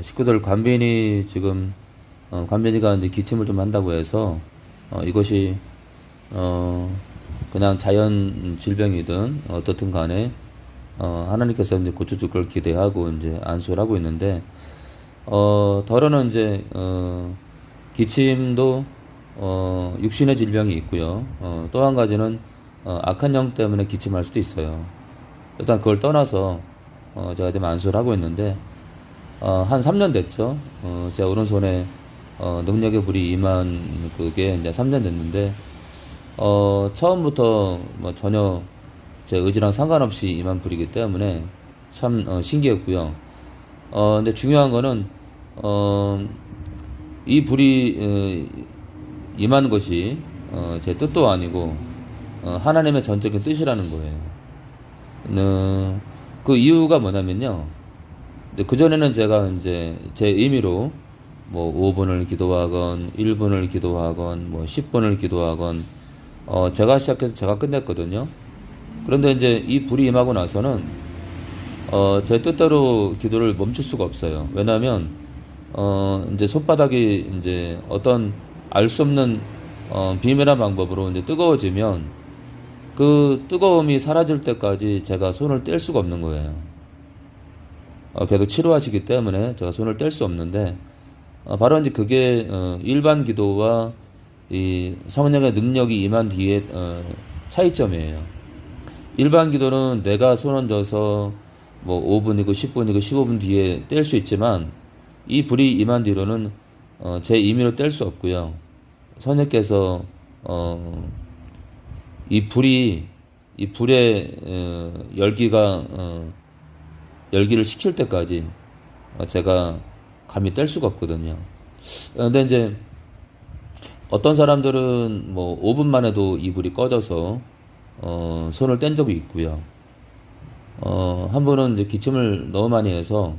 식구들 관변이 지금 어, 관변이가 이제 기침을 좀 한다고 해서 어, 이것이 어, 그냥 자연 질병이든 어떻든 간에 어, 하나님께서 이제 고쳐줄 걸 기대하고 이제 안수를 하고 있는데 어, 덜어는 이제 어, 기침도 어, 육신의 질병이 있고요. 어, 또 한 가지는 어, 악한 영 때문에 기침할 수도 있어요. 일단 그걸 떠나서 어, 제가 지금 안수를 하고 있는데 어, 한 3년 됐죠. 어, 제 오른손에 어, 능력의 불이 임한 그게 이제 3년 됐는데 어, 처음부터 뭐 전혀 제 의지랑 상관없이 임한 불이기 때문에 참 어, 신기했고요. 어, 근데 중요한 거는 어, 이 불이 어, 임한 것이 어, 제 뜻도 아니고 어, 하나님의 전적인 뜻이라는 거예요. 어, 그 이유가 뭐냐면요. 그 전에는 제가 이제 제 의미로 뭐 5분을 기도하건 1분을 기도하건 뭐 10분을 기도하건 어 제가 시작해서 제가 끝냈거든요. 그런데 이제 이 불이 임하고 나서는 어 제 뜻대로 기도를 멈출 수가 없어요. 왜냐하면 어 이제 손바닥이 이제 어떤 알 수 없는 어 비밀한 방법으로 이제 뜨거워지면 그 뜨거움이 사라질 때까지 제가 손을 뗄 수가 없는 거예요. 어, 계속 치료하시기 때문에 제가 손을 뗄 수 없는데 어, 바로 이제 그게 어, 일반 기도와 이 성령의 능력이 임한 뒤에 어, 차이점이에요. 일반 기도는 내가 손 얹어서 뭐 5분이고 10분이고 15분 뒤에 뗄 수 있지만 이 불이 임한 뒤로는 어, 제 임의로 뗄 수 없고요. 선생께서 어, 이 불이 이 불의 어, 열기가 어, 열기를 식힐 때까지 어, 제가 감히 뗄 수가 없거든요. 어, 근데 이제 어떤 사람들은 뭐 5분만 해도 이 불이 꺼져서 어, 손을 뗀 적이 있고요. 어, 한 분은 이제 기침을 너무 많이 해서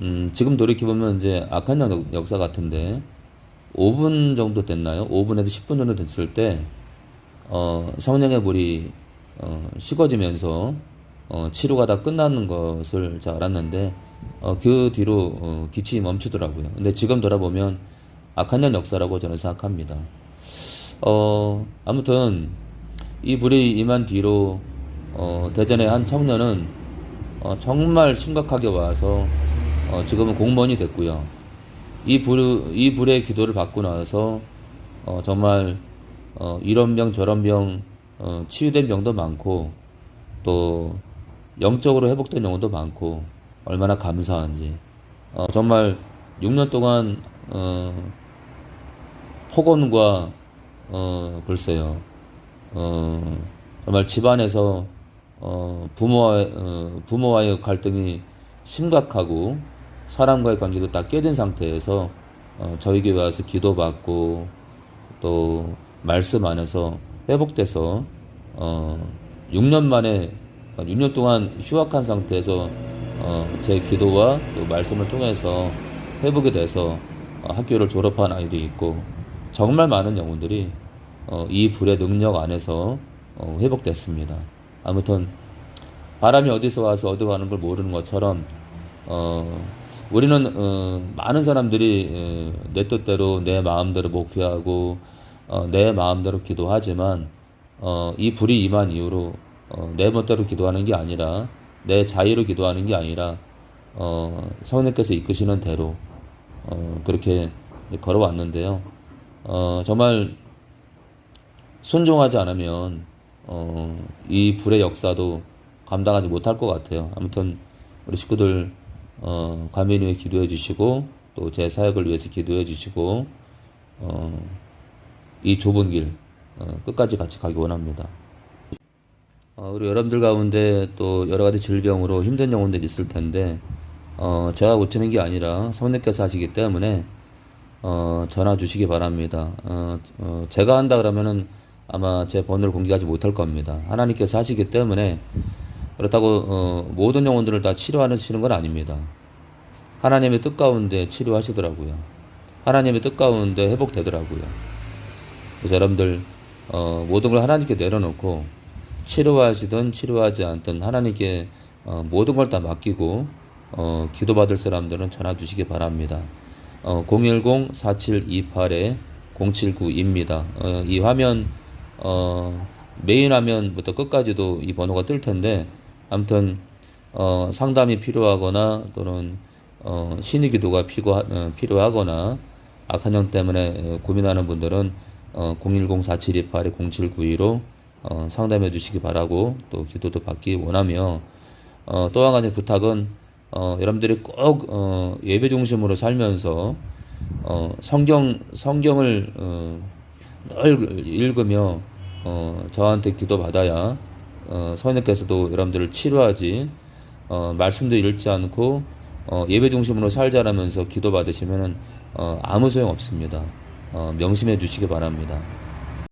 음, 지금 돌이켜보면 이제 악한 역- 역사 같은데 5분 정도 됐나요? 5분에서 10분 정도 됐을 때 어, 성령의 불이 어, 식어지면서 어, 치료가 다 끝나는 것을 알았는데 어, 그 뒤로 어, 기침이 멈추더라고요. 근데 지금 돌아보면 악한 년 역사라고 저는 생각합니다. 어, 아무튼 이 불이 임한 뒤로 어, 대전의 한 청년은 어, 정말 심각하게 와서 어, 지금은 공무원이 됐고요. 이 불, 이 불의 기도를 받고 나서 어, 정말 어, 이런 병 저런 병 어, 치유된 병도 많고 또 영적으로 회복된 영혼도 많고 얼마나 감사한지. 어, 정말 6년 동안 어, 폭언과 어, 글쎄요. 어, 정말 집안에서 어, 부모와 어, 부모와의 갈등이 심각하고 사람과의 관계도 다 깨진 상태에서 어, 교회 와서 기도받고 또 말씀 안에서 회복돼서 어, 6년 만에 6년 동안 휴학한 상태에서 어, 제 기도와 또 말씀을 통해서 회복이 돼서 어, 학교를 졸업한 아이도 있고 정말 많은 영혼들이 어, 이 불의 능력 안에서 어, 회복됐습니다. 아무튼 바람이 어디서 와서 어디 가는 걸 모르는 것처럼 어, 우리는 어, 많은 사람들이 어, 내 뜻대로 내 마음대로 목회하고 어, 내 마음대로 기도하지만 어, 이 불이 임한 이후로 어, 내 멋대로 기도하는 게 아니라 내 자유로 기도하는 게 아니라 어, 성령께서 이끄시는 대로 어, 그렇게 걸어왔는데요. 어, 정말 순종하지 않으면 어, 이 불의 역사도 감당하지 못할 것 같아요. 아무튼 우리 식구들 어, 과민 위해 기도해 주시고 또 제 사역을 위해서 기도해 주시고 어, 이 좁은 길 어, 끝까지 같이 가기 원합니다. 어, 우리 여러분들 가운데 또 여러 가지 질병으로 힘든 영혼들이 있을 텐데 어, 제가 고치는 게 아니라 성령께서 하시기 때문에 어, 전화 주시기 바랍니다. 어, 어, 제가 한다 그러면은 아마 제 번호를 공개하지 못할 겁니다. 하나님께서 하시기 때문에 그렇다고 어, 모든 영혼들을 다 치료하시는 건 아닙니다. 하나님의 뜻 가운데 치료하시더라고요. 하나님의 뜻 가운데 회복되더라고요. 그래서 여러분들 어, 모든 걸 하나님께 내려놓고 치료하시든 치료하지 않든 하나님께 어, 모든 걸 다 맡기고 어, 기도받을 사람들은 전화 주시기 바랍니다. 어, 010-4728-0792입니다. 어, 이 화면, 어, 메인 화면부터 끝까지도 이 번호가 뜰 텐데, 아무튼, 어, 상담이 필요하거나 또는, 어, 신의 기도가 필요하, 어, 필요하거나, 악한 영 때문에 어, 고민하는 분들은, 어, 010-4728-0792로, 어, 상담해 주시기 바라고, 또 기도도 받기 원하며, 어, 또한 가지 부탁은 어, 여러분들이 꼭 어, 예배 중심으로 살면서 어, 성경 성경을 어, 늘 읽으며 어, 저한테 기도 받아야 어, 성령께서도 여러분들을 치료하지 어, 말씀도 읽지 않고 어, 예배 중심으로 살자라면서 기도 받으시면은 어, 아무 소용 없습니다. 어, 명심해 주시기 바랍니다.